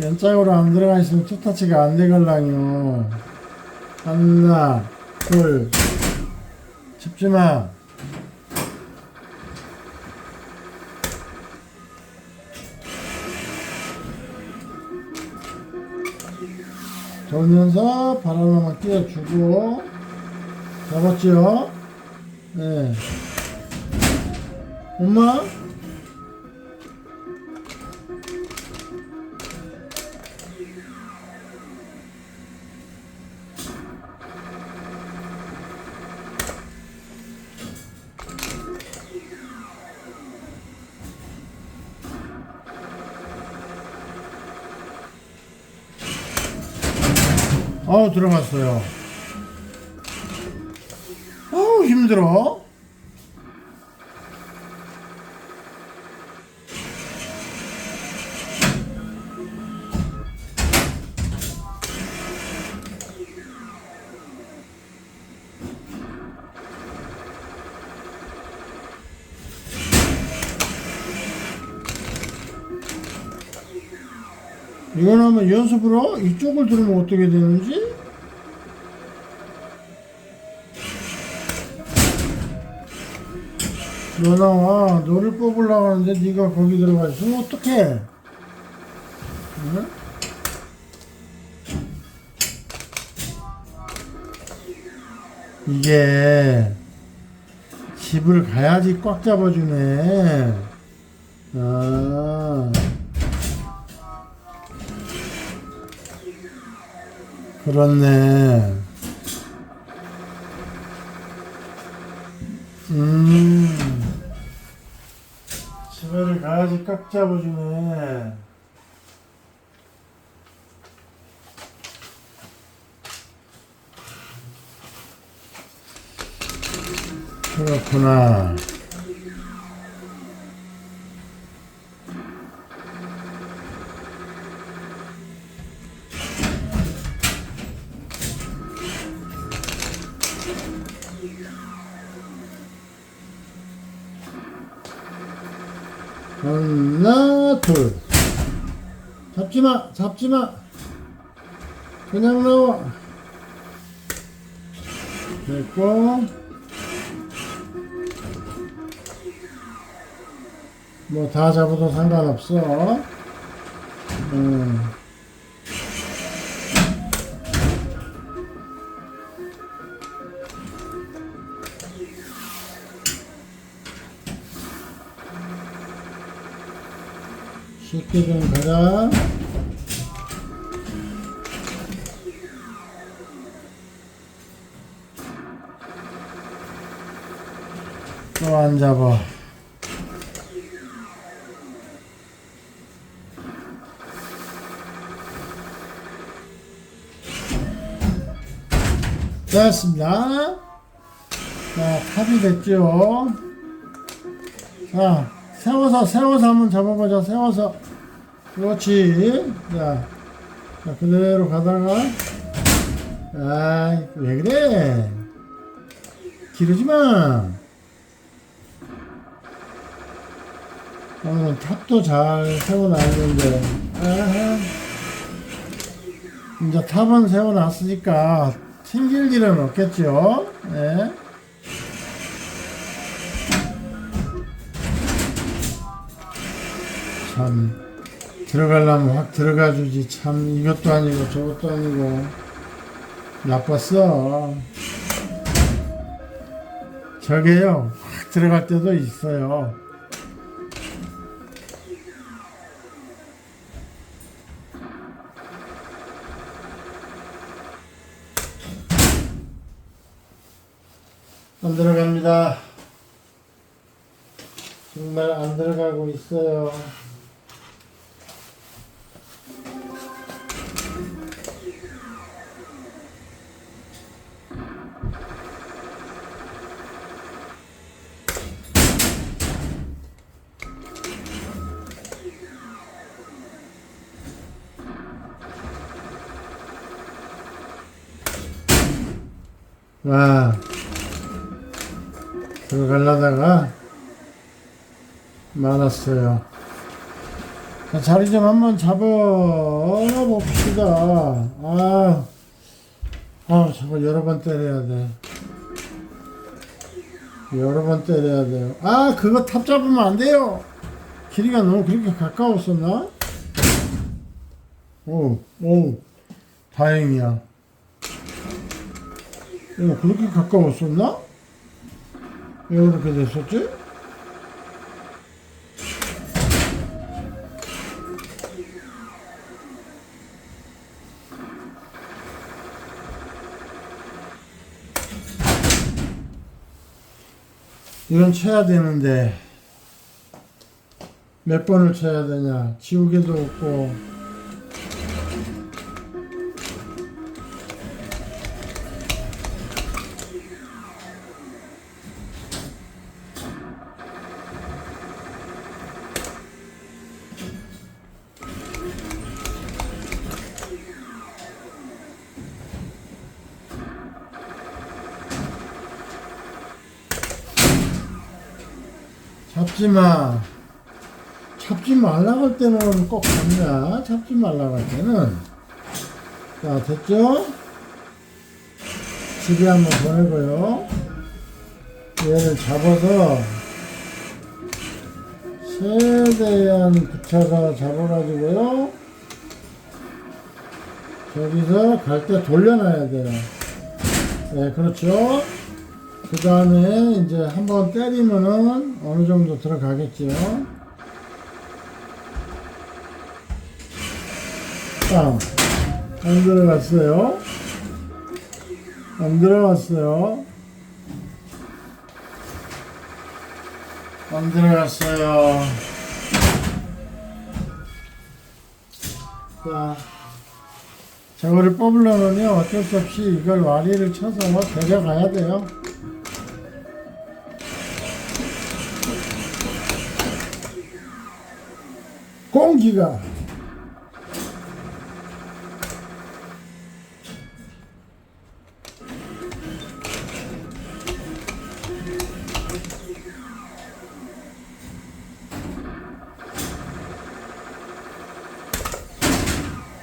연장으로 안 들어가 있으면 투타치가 안 되걸랑요. 하나, 둘, 집지마. 돌면서 바람만 띄워주고 잡았지요? 네. 엄마? 어우 들어갔어요. 어우 힘들어. 이건 하면 연습으로 이쪽을 들으면 어떻게 되는지? 너 나와 너를 뽑으려고 하는데 네가 거기 들어가 있으면 어떡해? 응? 이게 집을 가야지 꽉 잡아주네. 아 그렇네 음. 집에를 가야지 꽉 잡아주네. 그렇구나. 하나, 둘. 잡지 마, 잡지 마. 그냥 나와. 됐고. 뭐 다 잡아도 상관없어. 음. 좀 가자. 또 안 잡아. 됐습니다. 자, 탑이 됐죠. 자, 세워서, 세워서 한번 잡아보자. 세워서. 그렇지. 자, 자 그대로 가다가. 아이, 왜 그래? 기르지 마. 오늘은 탑도 잘 세워놨는데. 아하. 이제 탑은 세워놨으니까 튕길 일은 없겠죠. 네. 참 들어가려면 확 들어가 주지. 참 이것도 아니고 저것도 아니고. 나빴어. 저게요 확 들어갈 때도 있어요. 안 들어갑니다. 정말 안 들어가고 있어요 와 들어가려다가 많았어요 자, 자리 좀 한번 잡아봅시다. 아, 아, 저거 여러 번 때려야 돼. 여러 번 때려야 돼요. 아, 그거 탑 잡으면 안 돼요. 길이가 너무 그렇게 가까웠었나? 오, 오, 다행이야. 이거 그렇게 가까웠었나? 왜 그렇게 됐었지? 이건 쳐야 되는데 몇 번을 쳐야 되냐 지우개도 없고 잡지 마. 잡지 말라고 할 때는 꼭 잡냐? 잡지 말라고 할 때는. 자, 됐죠? 집에 한번 보내고요. 얘를 잡아서 최대한 붙여서 잡아가지고요. 저기서 갈 때 돌려놔야 돼요. 네, 그렇죠. 그 다음에 이제 한번 때리면은 어느 정도 들어가겠죠. 빵. 안 들어갔어요. 안 들어갔어요. 안 들어갔어요. 자, 저거를 뽑으려면요, 어쩔 수 없이 이걸 와리를 쳐서 데려가야 돼요. 공기가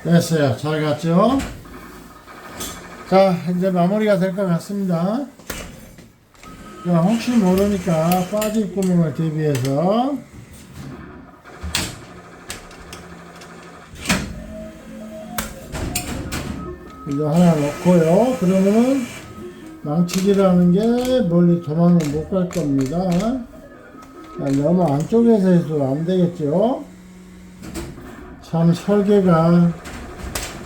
됐어요. 잘 갔죠? 자, 이제 마무리가 될 것 같습니다. 자, 혹시 모르니까 빠질 구멍을 대비해서 이거 하나 넣고요. 그러면은 망치기라는 게 멀리 도망을 못 갈 겁니다. 자, 너무 안쪽에서 해도 안 되겠죠? 참 설계가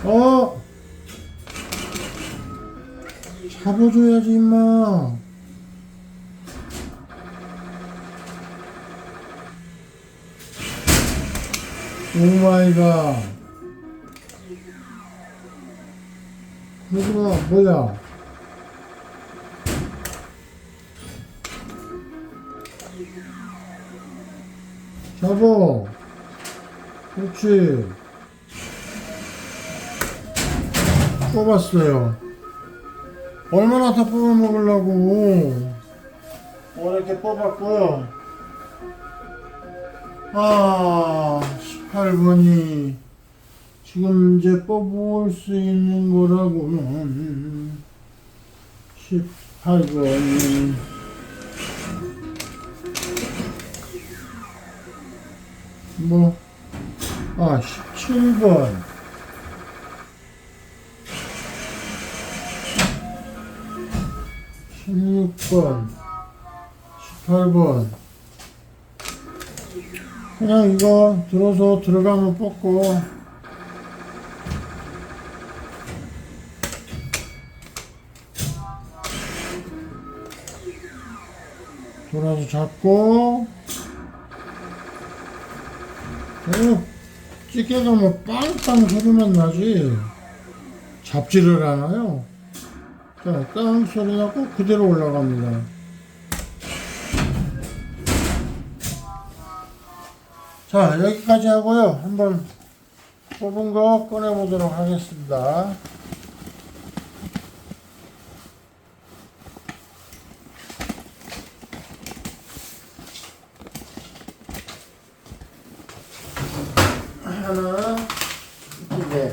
어 잡아줘야지 임마 오마이갓 얘들아 뭐야 잡어 그렇지 뽑았어요? 얼마나 더 뽑아 먹으려고? 이렇게 뽑았고요. 아 18번이 지금 이제 뽑을 수 있는 거라고는 18번이 뭐, 아, 17번. 십육 번 18번. 그냥 이거 들어서 들어가면 뽑고, 돌아서 잡고, 어, 찌개가 뭐 빵빵 소리만 나지 잡지를 않아요. 자, 땅 소리 나고 그대로 올라갑니다. 자, 여기까지 하고요. 한번 뽑은 거 꺼내보도록 하겠습니다. 개.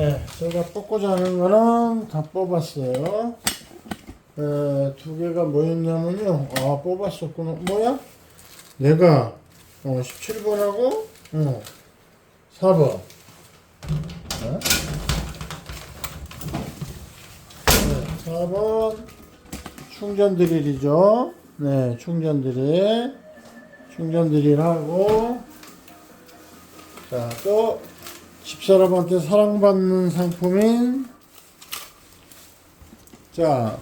예, 제가 뽑고자 하는 거는 다 뽑았어요. 에, 두 개가 뭐였냐면요. 아, 뽑았었구나. 뭐야? 내가, 어, 17번하고, 어, 4번. 네? 네, 4번. 충전 드릴이죠. 네, 충전 드릴. 충전 드릴하고, 자, 또, 집사람한테 사랑받는 상품인, 자,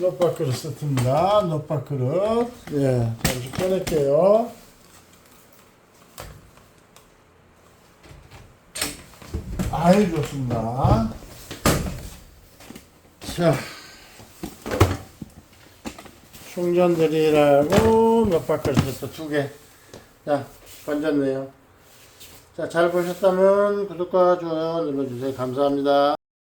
넛밥 그릇 세트입니다. 넛밥 그릇. 예, 잠시 꺼낼게요. 아이, 좋습니다. 자, 충전드리라고 넛밥 그릇 세트 두 개. 자, 건졌네요. 자, 잘 보셨다면 구독과 좋아요 눌러주세요. 감사합니다.